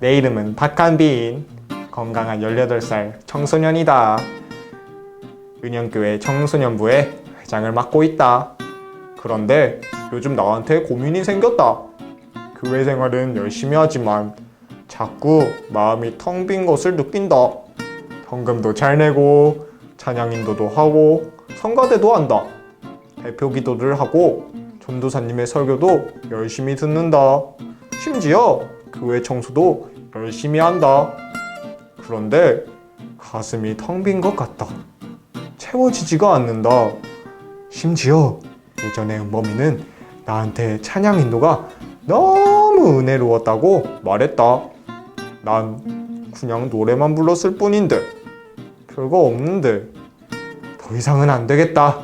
내 이름은 박한빈. 건강한 18살 청소년이다. 은영교회 청소년부의 회장을 맡고 있다. 그런데 요즘 나한테 고민이 생겼다. 교회 생활은 열심히 하지만 자꾸 마음이 텅 빈 것을 느낀다. 헌금도 잘 내고 찬양 인도도 하고 성가대도 한다. 대표 기도를 하고 전도사님의 설교도 열심히 듣는다. 심지어 교회 청소도 열심히 한다. 그런데 가슴이 텅 빈 것 같다. 채워지지가 않는다. 심지어 예전에 은범이는 나한테 찬양 인도가 너무 은혜로웠다고 말했다. 난 그냥 노래만 불렀을 뿐인데 별거 없는데 더 이상은 안 되겠다.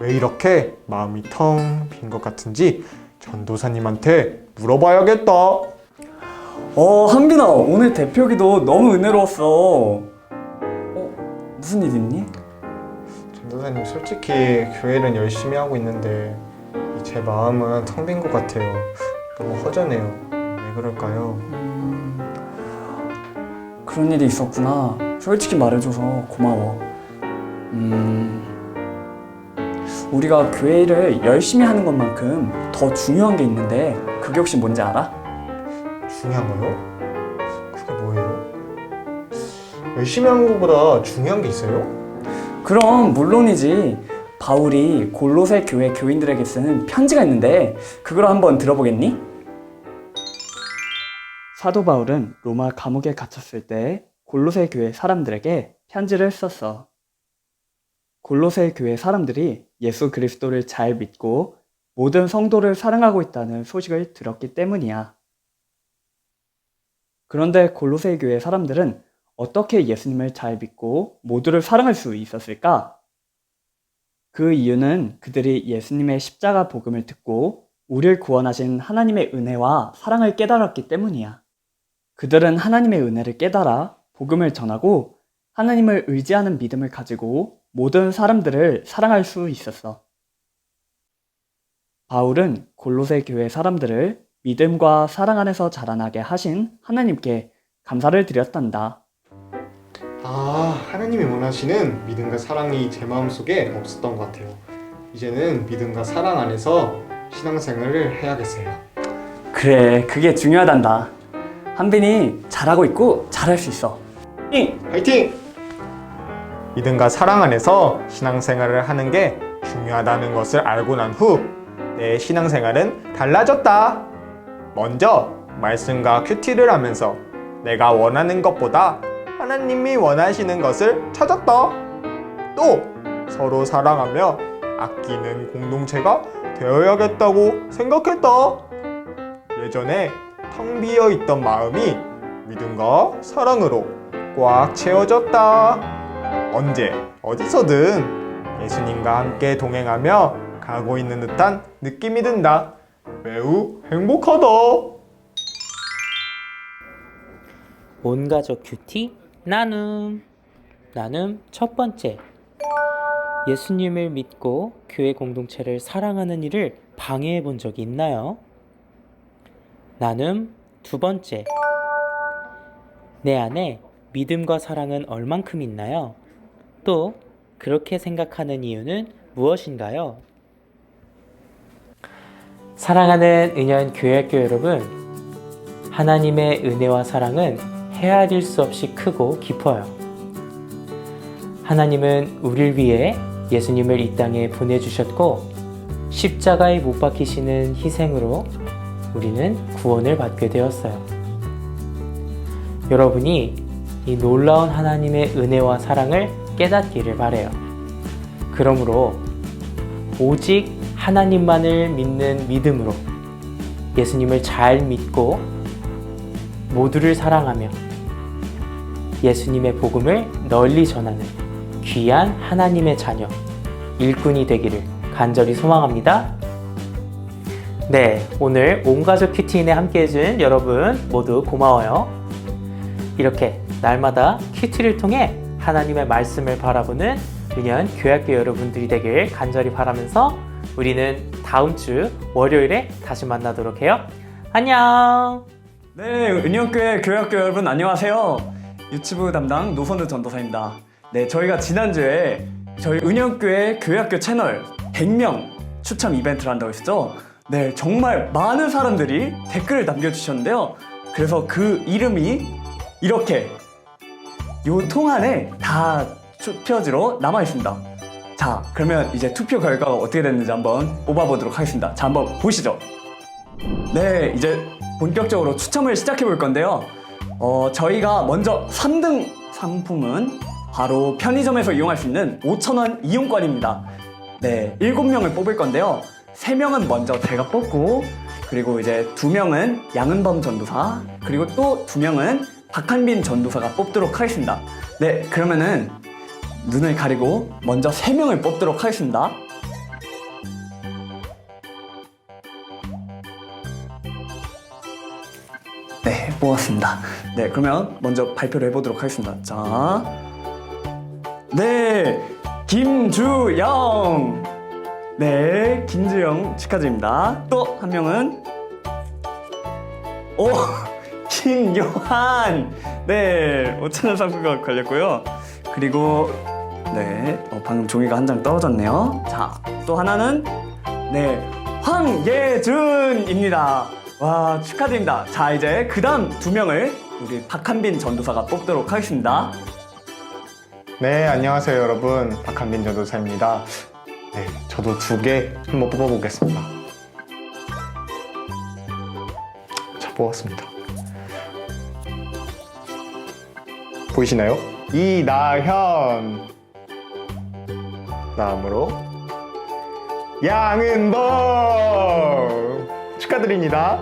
왜 이렇게 마음이 텅 빈 것 같은지 전도사님한테 물어봐야겠다. 어, 한빈아, 오늘 대표기도 너무 은혜로웠어. 어, 무슨 일 있니? 전도사님 솔직히 교회는 열심히 하고 있는데 이제 마음은 텅 빈 것 같아요. 너무 허전해요. 왜 그럴까요? 그런 일이 있었구나. 솔직히 말해줘서 고마워. 음, 우리가 교회 일을 열심히 하는 것만큼 더 중요한 게 있는데, 그게 혹시 뭔지 알아? 중요한 거요? 그게 뭐예요? 열심히 하는 것보다 중요한 게 있어요? 그럼 물론이지. 바울이 골로새 교회 교인들에게 쓰는 편지가 있는데 그걸 한번 들어보겠니? 사도 바울은 로마 감옥에 갇혔을 때 골로새 교회 사람들에게 편지를 썼어. 골로새 교회 사람들이 예수 그리스도를 잘 믿고 모든 성도를 사랑하고 있다는 소식을 들었기 때문이야. 그런데 골로새 교회 사람들은 어떻게 예수님을 잘 믿고 모두를 사랑할 수 있었을까? 그 이유는 그들이 예수님의 십자가 복음을 듣고 우리를 구원하신 하나님의 은혜와 사랑을 깨달았기 때문이야. 그들은 하나님의 은혜를 깨달아 복음을 전하고 하나님을 의지하는 믿음을 가지고 모든 사람들을 사랑할 수 있었어. 바울은 골로새 교회 사람들을 믿음과 사랑 안에서 자라나게 하신 하나님께 감사를 드렸단다. 아, 하나님이 원하시는 믿음과 사랑이 제 마음속에 없었던 것 같아요. 이제는 믿음과 사랑 안에서 신앙생활을 해야겠어요. 그래, 그게 중요하단다. 한빈이 잘하고 있고 잘할 수 있어. 응. 화이팅! 믿음과 사랑 안에서 신앙생활을 하는 게 중요하다는 것을 알고 난 후 내 신앙생활은 달라졌다. 먼저 말씀과 큐티를 하면서 내가 원하는 것보다 하나님이 원하시는 것을 찾았다. 또 서로 사랑하며 아끼는 공동체가 되어야겠다고 생각했다. 예전에 텅 비어 있던 마음이 믿음과 사랑으로 꽉 채워졌다. 언제 어디서든 예수님과 함께 동행하며 가고 있는 듯한 느낌이 든다. 매우 행복하다. 온 가족 큐티 나눔 나눔 첫 번째 예수님을 믿고 교회 공동체를 사랑하는 일을 방해해 본 적이 있나요? 나눔 두 번째 내 안에 믿음과 사랑은 얼만큼 있나요? 또 그렇게 생각하는 이유는 무엇인가요? 사랑하는 은연 교회학교 여러분, 하나님의 은혜와 사랑은 헤아릴 수 없이 크고 깊어요. 하나님은 우리를 위해 예수님을 이 땅에 보내주셨고, 십자가에 못 박히시는 희생으로 우리는 구원을 받게 되었어요. 여러분이 이 놀라운 하나님의 은혜와 사랑을 깨닫기를 바래요. 그러므로 오직 하나님만을 믿는 믿음으로 예수님을 잘 믿고 모두를 사랑하며 예수님의 복음을 널리 전하는 귀한 하나님의 자녀, 일꾼이 되기를 간절히 소망합니다. 네, 오늘 온가족 큐티인에 함께 해준 여러분 모두 고마워요. 이렇게 날마다 큐티를 통해 하나님의 말씀을 바라보는 은연 교회학교 여러분들이 되길 간절히 바라면서 우리는 다음 주 월요일에 다시 만나도록 해요. 안녕! 네, 은영교회 교회학교 여러분 안녕하세요. 유튜브 담당 노선우 전도사입니다. 네, 저희가 지난주에 저희 은영교회 교회학교 채널 100명 추첨 이벤트를 한다고 했었죠. 네, 정말 많은 사람들이 댓글을 남겨주셨는데요. 그래서 그 이름이 이렇게 요 통 안에 다 투표지로 남아 있습니다. 자, 그러면 이제 투표 결과가 어떻게 됐는지 한번 뽑아보도록 하겠습니다. 자, 한번 보시죠. 네, 이제 본격적으로 추첨을 시작해 볼 건데요. 어, 저희가 먼저 3등 상품은 바로 편의점에서 이용할 수 있는 5,000원 이용권입니다. 네, 7명을 뽑을 건데요. 3명은 먼저 제가 뽑고, 그리고 이제 2명은 양은범 전도사, 그리고 또 2명은 박한빈 전도사가 뽑도록 하겠습니다. 네, 그러면은 눈을 가리고 먼저 3명을 뽑도록 하겠습니다. 네, 뽑았습니다. 네, 그러면 먼저 발표를 해보도록 하겠습니다. 자, 네, 김주영. 네, 김주영 축하드립니다. 또 한 명은 오, 김요한. 네, 5천원 상품가 걸렸고요. 그리고 네, 어, 방금 종이가 한 장 떨어졌네요. 자, 또 하나는 네, 황예준입니다. 와, 축하드립니다. 자, 이제 그 다음 두 명을 우리 박한빈 전도사가 뽑도록 하겠습니다. 네, 안녕하세요 여러분. 박한빈 전도사입니다. 네, 저도 두 개 한번 뽑아보겠습니다. 자, 뽑았습니다. 보이시나요? 이나현. 다음으로 양은범 축하드립니다.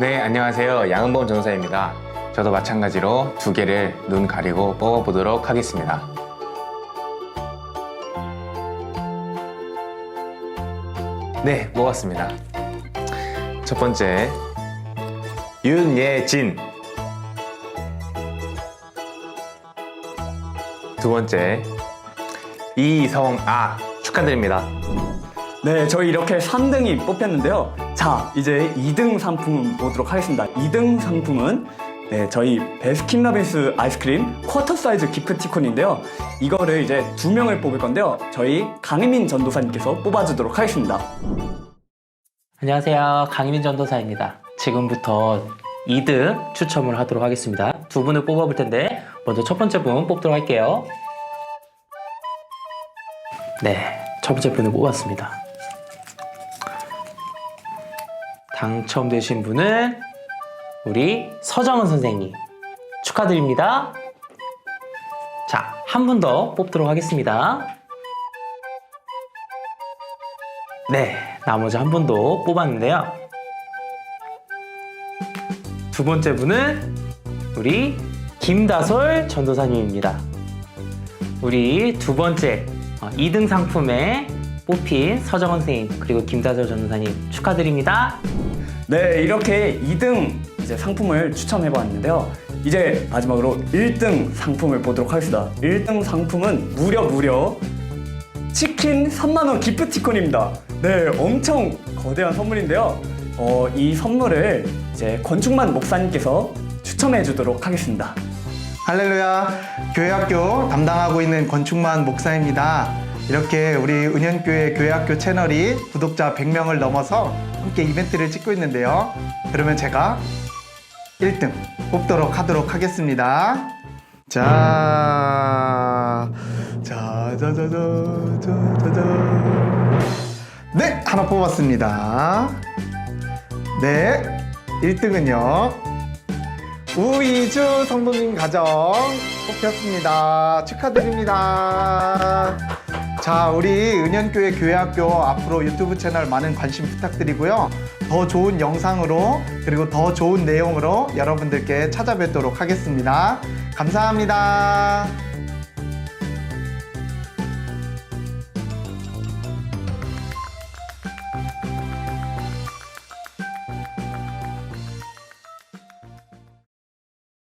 네, 안녕하세요. 양은범 전사입니다. 저도 마찬가지로 두 개를 눈 가리고 뽑아보도록 하겠습니다. 네, 뽑았습니다. 첫 번째, 윤예진. 두 번째, 이성아. 축하드립니다. 네, 저희 이렇게 3등이 뽑혔는데요. 자, 이제 2등 상품 보도록 하겠습니다. 2등 상품은 네, 저희 베스킨라빈스 아이스크림 쿼터 사이즈 기프티콘인데요. 이거를 이제 두 명을 뽑을 건데요. 저희 강혜민 전도사님께서 뽑아주도록 하겠습니다. 안녕하세요. 강희민 전도사입니다. 지금부터 2등 추첨을 하도록 하겠습니다. 두 분을 뽑아볼 텐데, 먼저 첫 번째 분 뽑도록 할게요. 네, 첫 번째 분을 뽑았습니다. 당첨되신 분은 우리 서정은 선생님. 축하드립니다. 자, 한 분 더 뽑도록 하겠습니다. 네, 나머지 한 분도 뽑았는데요. 두 번째 분은 우리 김다솔 전도사님입니다. 우리 두 번째 2등 상품에 뽑힌 서정원 선생님 그리고 김다솔 전도사님 축하드립니다. 네, 이렇게 2등 이제 상품을 추첨해 보았는데요. 이제 마지막으로 1등 상품을 보도록 하겠습니다. 1등 상품은 무려 무려 치킨 3만 원 기프티콘입니다. 네, 엄청 거대한 선물인데요. 어, 이 선물을 이제 권충만 목사님께서 추첨해 주도록 하겠습니다. 할렐루야 교회학교 담당하고 있는 권충만 목사입니다 이렇게 우리 은현교회 교회학교 채널이 구독자 100명을 넘어서 함께 이벤트를 찍고 있는데요 그러면 제가 1등 뽑도록 하도록 하겠습니다 자, 자, 자, 자, 자, 자, 자, 자. 네, 하나 뽑았습니다. 네, 1등은요. 우이주 성도님 가정 뽑혔습니다. 축하드립니다. 자, 우리 은현교회 교회학교 앞으로 유튜브 채널 많은 관심 부탁드리고요. 더 좋은 영상으로 그리고 더 좋은 내용으로 여러분들께 찾아뵙도록 하겠습니다. 감사합니다.